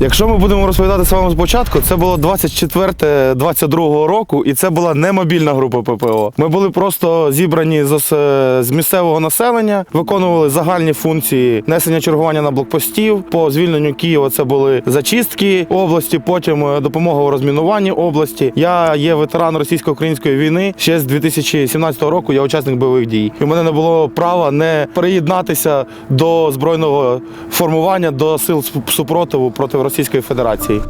Якщо ми будемо розповідати з вами спочатку, це було 24-22 року, і це була не мобільна група ППО. Ми були просто зібрані з, з місцевого населення, виконували загальні функції несення чергування на блокпостів. По звільненню Києва це були зачистки області, потім е, допомога у розмінуванні області. Я є ветеран російсько-української війни. Ще з 2017 року я учасник бойових дій. І в мене не було права не приєднатися до збройного формування, до сил супротиву проти Російської Федерації.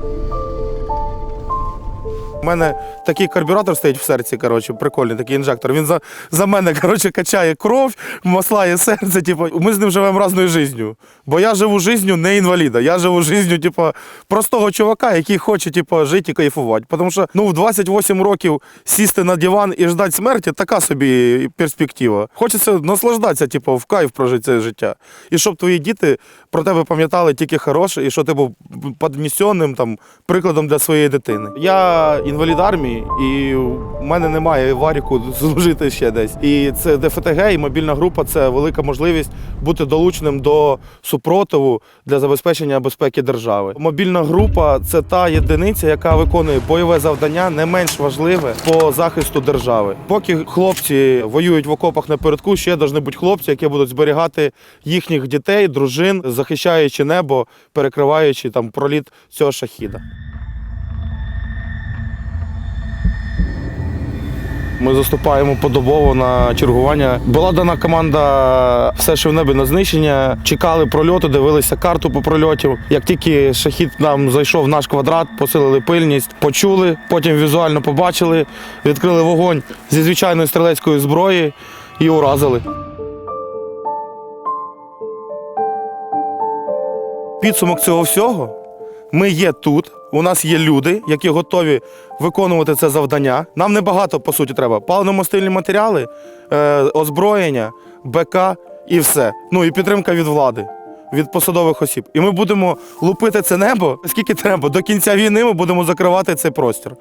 У мене такий карбюратор стоїть в серці, коротше, прикольний такий інжектор. Він за, за мене коротше, качає кров, маслає серце. Типу, ми з ним живемо разною життю. Бо я живу життю не інваліда. Я живу життю, типу, простого чувака, який хоче типу, жити і кайфувати. Тому що ну, в 28 років сісти на диван і ждати смерті така собі перспектива. Хочеться наслаждатися, типу, в кайф прожити це життя. І щоб твої діти про тебе пам'ятали тільки хороше, і що ти був піднесеним там, прикладом для своєї дитини. Я інвалід армії, і в мене немає варіку служити ще десь. І це ДФТГ і мобільна група це велика можливість бути долученим до супротиву для забезпечення безпеки держави. Мобільна група це та єдиниця, яка виконує бойове завдання не менш важливе по захисту держави. Поки хлопці воюють в окопах напередку, ще повинні бути хлопці, які будуть зберігати їхніх дітей, дружин, захищаючи небо, перекриваючи там проліт цього шахіда. Ми заступаємо подобово на чергування. Була дана команда все, що в небі на знищення. Чекали прольоту, дивилися карту по прольотів. Як тільки шахід нам зайшов в наш квадрат, посилили пильність, почули, потім візуально побачили, відкрили вогонь зі звичайної стрілецької зброї і уразили. Підсумок цього всього. Ми є тут. У нас є люди, які готові виконувати це завдання. Нам небагато, по суті, треба. Паливно-мастильні матеріали, е, озброєння, БК і все. Ну і підтримка від влади, від посадових осіб. І ми будемо лупити це небо скільки треба. До кінця війни ми будемо закривати цей простір.